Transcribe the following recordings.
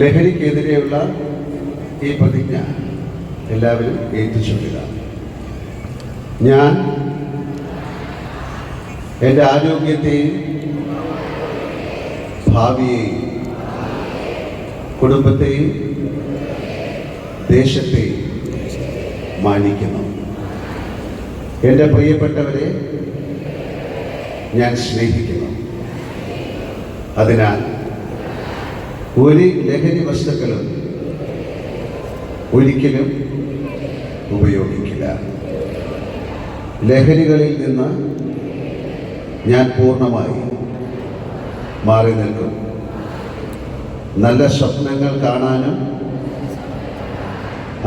ലഹരിക്കെതിരെയുള്ള ഈ പ്രതിജ്ഞ എല്ലാവരും ഏറ്റുചൊല്ലുക ഞാൻ എന്റെ ആരോഗ്യത്തെയും ഭാവിയെയും കുടുംബത്തെയും ദേശത്തെയും മാനിക്കുന്നു. എന്റെ പ്രിയപ്പെട്ടവരെ ഞാൻ സ്നേഹിക്കുന്നു. അതിനാൽ ഒരു ലഹരി വസ്തുക്കളും ഒരിക്കലും ഉപയോഗിക്കില്ല. ലഹരികളിൽ നിന്ന് ഞാൻ പൂർണമായി മാറി നിൽക്കും. നല്ല സ്വപ്നങ്ങൾ കാണാനും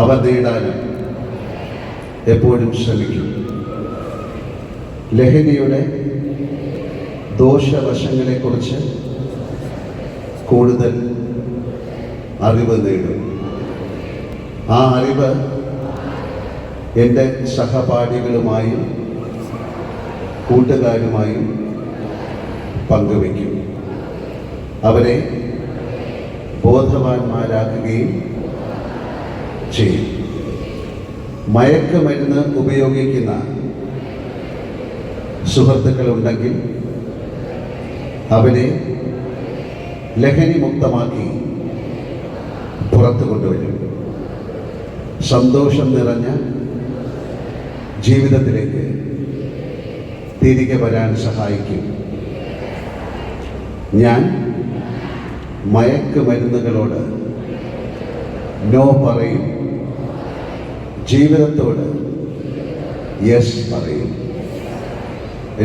അവ നേടാനും എപ്പോഴും ശ്രമിക്കും. ലഹരിയുടെ ദോഷവശങ്ങളെക്കുറിച്ച് കൂടുതൽ അറിവ് നേടും. ആ അറിവ് എന്റെ സഹപാഠികളുമായും കൂട്ടുകാരുമായും പങ്കുവയ്ക്കും. അവരെ ബോധവാന്മാരാക്കുകയും ചെയ്യും. മയക്കുമരുന്ന് ഉപയോഗിക്കുന്ന സുഹൃത്തുക്കളുണ്ടെങ്കിൽ അവരെ ലഹരി മുക്തമാക്കി പുറത്തു കൊണ്ടുവരും. സന്തോഷം നിറഞ്ഞ ജീവിതത്തിലേക്ക് തിരികെ വരാൻ സഹായിക്കും. ഞാൻ മയക്കുമരുന്നുകളോട് നോ പറയും. ജീവിതത്തോട് യെസ് പറയും.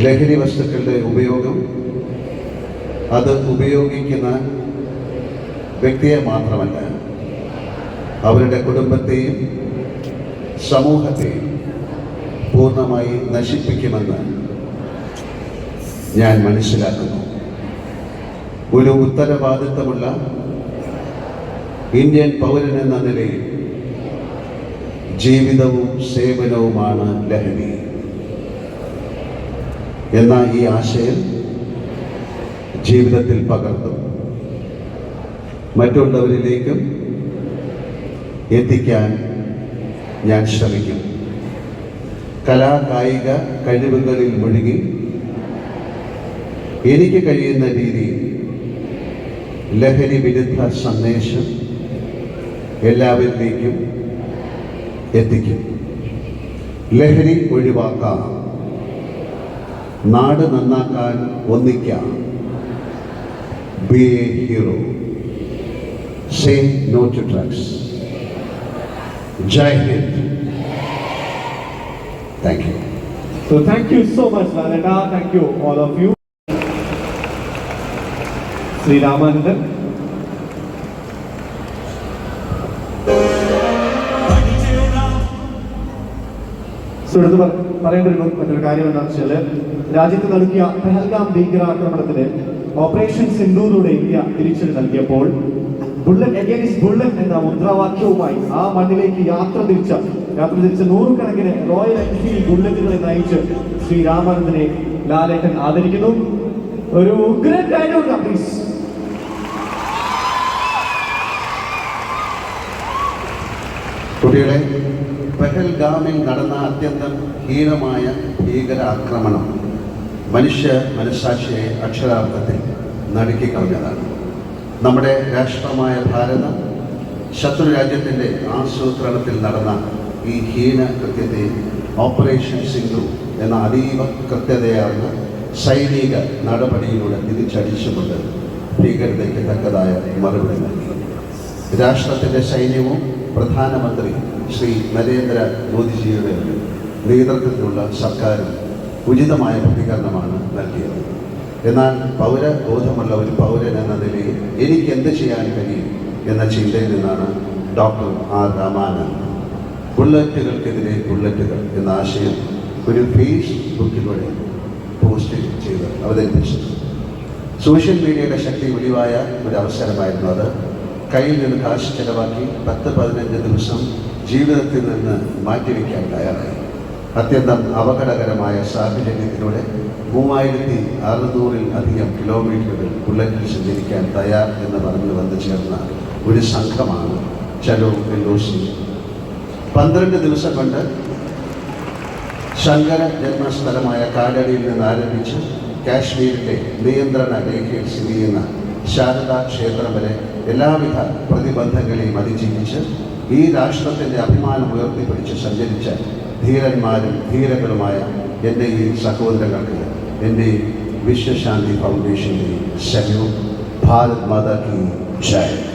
ലഹരി വസ്തുക്കളുടെ ഉപയോഗം അത് ഉപയോഗിക്കുന്ന വ്യക്തിയെ മാത്രമല്ല അവരുടെ കുടുംബത്തെയും സമൂഹത്തെയും പൂർണമായി നശിപ്പിക്കുമെന്ന് ഞാൻ മനസ്സിലാക്കുന്നു. ഒരു ഉത്തരവാദിത്തമുള്ള ഇന്ത്യൻ പൗരൻ എന്ന നിലയിൽ ജീവിതവും സേവനവുമാണ് ലഹരി. എന്ന ഈ ആശയം ജീവിതത്തിൽ പകർത്തും മറ്റുള്ളവരിലേക്കും എത്തിക്കാൻ ഞാൻ ശ്രമിക്കും. കലാ കായിക കഴിവുകളിൽ മുഴുകി എനിക്ക് കഴിയുന്ന രീതിയിൽ ലഹരി വിരുദ്ധ സന്ദേശം എല്ലാവരിലേക്കും എത്തിക്കും. ലഹരി ഒഴിവാക്കാം. നാട് നന്നാക്കാൻ ഒന്നിക്കാം. Be a hero say no to drugs Jai Hind thank you So thank you so much, Lalita. Thank you, all of you. എടുത്ത് പറ- പറയേണ്ട ഒരു മറ്റൊരു കാര്യം എന്താണെന്ന് വെച്ചാൽ രാജ്യത്ത് നൽകിയ പെഹൽഗാം ഭീകരാക്രമണത്തിന് ഓപ്പറേഷൻ സിന്ധൂരിലൂടെ ഇന്ത്യ തിരിച്ചടി നൽകിയപ്പോൾ ബുള്ളറ്റ് ബുള്ളറ്റ് എന്ന മുദ്രാവാക്യവുമായി ആ മണ്ണിലേക്ക് യാത്ര തിരിച്ച യാത്ര തിരിച്ച നൂറുകണക്കിന് റോയൽ എൻഫീൽഡ് ബുള്ളറ്റുകളെ നയിച്ച് ശ്രീ രാമാനന്ദനെ ലാലേട്ടൻ ആദരിക്കുന്നു. ഒരു ഉഗ്രൻ ഡയലോഗ് പ്ലീസ് കുട്ടികളെ പെഹൽഗാമിൽ നടന്ന അത്യന്തം ഹീനമായ ഭീകരാക്രമണം. മനുഷ്യ മനസ്സാക്ഷിയെ അക്ഷരാർത്ഥത്തിൽ നടുക്കി കളഞ്ഞതാണ് നമ്മുടെ രാഷ്ട്രമായ ഭാരതം ശത്രു രാജ്യത്തിന്റെ ആസൂത്രണത്തിൽ നടന്ന ഈ ഹീന കൃത്യത്തെ ഓപ്പറേഷൻ സിന്ധു എന്ന അതീവ കൃത്യതയാർന്ന സൈനിക നടപടിയിലൂടെ തിരിച്ചടിച്ചുകൊണ്ട് ഭീകരതയ്ക്ക് തക്കതായ മറുപടി നൽകി. രാഷ്ട്രത്തിന്റെ സൈന്യവും പ്രധാനമന്ത്രി ശ്രീ നരേന്ദ്ര മോദിജിയുടെ നേതൃത്വത്തിലുള്ള സർക്കാരും ഉചിതമായ പ്രതികരണമാണ് നൽകിയത്. എന്നാൽ പൗര പൗരബോധമുള്ള ഒരു പൗരൻ എന്ന നിലയിൽ എനിക്ക് എന്ത് ചെയ്യാൻ കഴിയും എന്ന ചിന്തയിൽ നിന്നാണ് ഡോക്ടർ ആർ രാമാനന്ദ്. ബുള്ളറ്റുകൾക്കെതിരെ ബുള്ളറ്റുകൾ എന്ന ആശയം ഒരു ഫേസ് ബുക്കിലൂടെ പോസ്റ്റ് ചെയ്ത് അവതരിപ്പിച്ചത്. സോഷ്യൽ മീഡിയയുടെ ശക്തി വെളിവായ ഒരു അവസരമായിരുന്നു അത്. കയ്യിൽ നിന്ന് കാശ് ചെലവാക്കി പത്ത് പതിനഞ്ച് ദിവസം ജീവിതത്തിൽ നിന്ന് മാറ്റിവെക്കാൻ തയ്യാറായി. അത്യന്തം അപകടകരമായ സാഹചര്യത്തിലൂടെ മൂവായിരത്തി അറുന്നൂറിൽ അധികം കിലോമീറ്ററുകൾ ബുള്ളറ്റിൽ സഞ്ചരിക്കാൻ തയ്യാർ എന്ന് പറഞ്ഞ് വന്നു ചേർന്ന ഒരു സംഘമാണ് ചലോ എല്ലോസി പന്ത്രണ്ട് ദിവസം കൊണ്ട് ശങ്കര ജന്മസ്ഥലമായ കാലടിയിൽ നിന്ന് ആരംഭിച്ച് കാശ്മീരിലെ നിയന്ത്രണ രേഖയിൽ സ്ഥിതി ചെയ്യുന്ന ശാരദാ ക്ഷേത്രം വരെ എല്ലാവിധ പ്രതിബന്ധങ്ങളെയും അതിജീവിച്ച് ഈ രാഷ്ട്രത്തിന്റെ അഭിമാനം ഉയർത്തിപ്പിടിച്ച് സഞ്ചരിച്ച ധീരന്മാരും ധീരകളുമായ എന്റെ ഈ സഹോദരങ്ങൾക്ക് എന്റെ വിശ്വശാന്തി ഫൗണ്ടേഷന്റെ സല്യൂട്ട് ഭാരത് മാതാ കി ജയ്.